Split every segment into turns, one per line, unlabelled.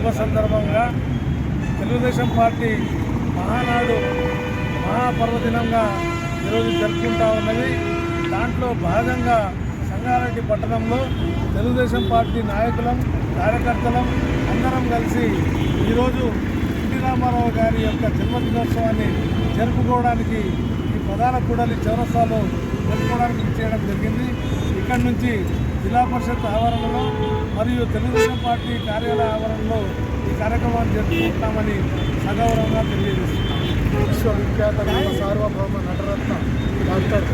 శుభ సందర్భంగా తెలుగుదేశం పార్టీ మహానాడు మహాపర్వదినంగా ఈరోజు జరుపుకుంటా ఉన్నది. దాంట్లో భాగంగా సంగారెడ్డి పట్టణంలో తెలుగుదేశం పార్టీ నాయకులం కార్యకర్తలం అందరం కలిసి ఈరోజు ఎన్టీ రామారావు గారి యొక్క జన్మదినోత్సవాన్ని జరుపుకోవడానికి ఈ ప్రధాన కూడలి చౌరస్తాలో జరుపుకోవడానికి చేయడం జరిగింది. ఇక్కడి నుంచి జిల్లా పరిషత్ ఆవరణలో మరియు తెలుగుదేశం పార్టీ కార్యాలయ ఆవరణలో ఈ కార్యక్రమాన్ని జరుపుకుంటున్నామని సగౌరవంగా తెలియజేస్తున్నాం.
విశ్వవిఖ్యాత సార్వభౌమ నటరత్న డాక్టర్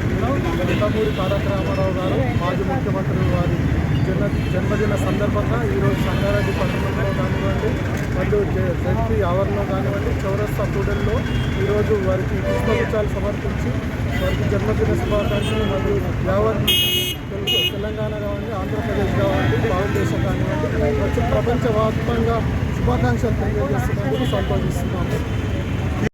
వెంకటమూరి తారక రామారావు గారు మాజీ ముఖ్యమంత్రి వారి జన్మ జన్మదిన సందర్భంగా ఈరోజు సంగారెడ్డి పట్టణంలో కానివ్వండి మరియు జడ్పీ ఆవరణలో కానివ్వండి చౌరస్తా కూడల్లో ఈరోజు వారికి పుష్పగుచ్చాలు సమర్పించి వారికి జన్మదిన శుభాకాంక్షలు మరియు యావత్ ప్రపంచవ్యాప్తంగా శుభాకాంక్షలు తెలియజేస్తున్నాము సంపాదిస్తున్నాము